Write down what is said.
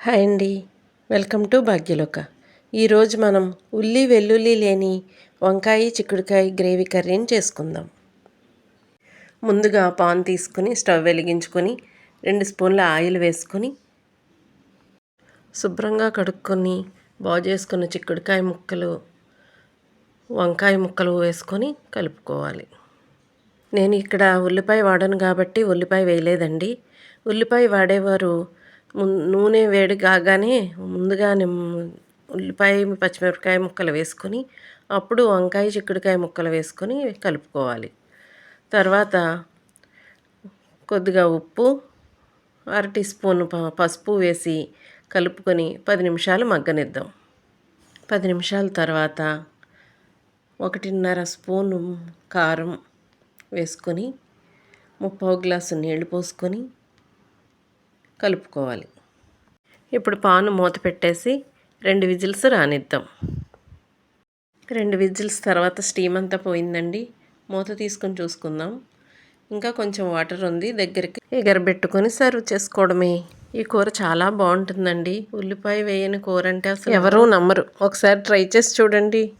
Hi అండి. Welcome to Bhagyaloka. ఈరోజు మనం ఉల్లి వెల్లుల్లి లేని వంకాయ చిక్కుడుకాయ గ్రేవీ కర్రీని చేసుకుందాం. ముందుగా పాన్ తీసుకుని స్టవ్ వెలిగించుకొని రెండు స్పూన్ల ఆయిల్ వేసుకొని శుభ్రంగా కడుక్కొని బాగు చేసుకున్న చిక్కుడుకాయ ముక్కలు వంకాయ ముక్కలు వేసుకొని కలుపుకోవాలి. నేను ఇక్కడ ఉల్లిపాయ వాడను కాబట్టి ఉల్లిపాయ వేయలేదండి. ఉల్లిపాయ వాడేవారు నూనె వేడి కాగానే ముందుగా ఉల్లిపాయ పచ్చిమిరపకాయ ముక్కలు వేసుకొని అప్పుడు వంకాయ చిక్కుడుకాయ ముక్కలు వేసుకొని కలుపుకోవాలి. తర్వాత కొద్దిగా ఉప్పు అర టీ స్పూన్ పసుపు వేసి కలుపుకొని పది నిమిషాలు మగ్గనిద్దాం. పది నిమిషాల తర్వాత ఒకటిన్నర స్పూను కారం వేసుకొని ముప్పావు గ్లాసు నీళ్ళు పోసుకొని కలుపుకోవాలి. ఇప్పుడు పాను మూత పెట్టేసి రెండు విజిల్స్ రానిద్దాం. రెండు విజిల్స్ తర్వాత స్టీమ్ అంతా పోయిందండి. మూత తీసుకొని చూసుకుందాం. ఇంకా కొంచెం వాటర్ ఉంది. దగ్గరికి ఎగరబెట్టుకొని సర్వ్ చేసుకోవడమే. ఈ కూర చాలా బాగుంటుందండి. ఉల్లిపాయ వేయని కూర అంటే అసలు ఎవరూ నమ్మరు. ఒకసారి ట్రై చేసి చూడండి.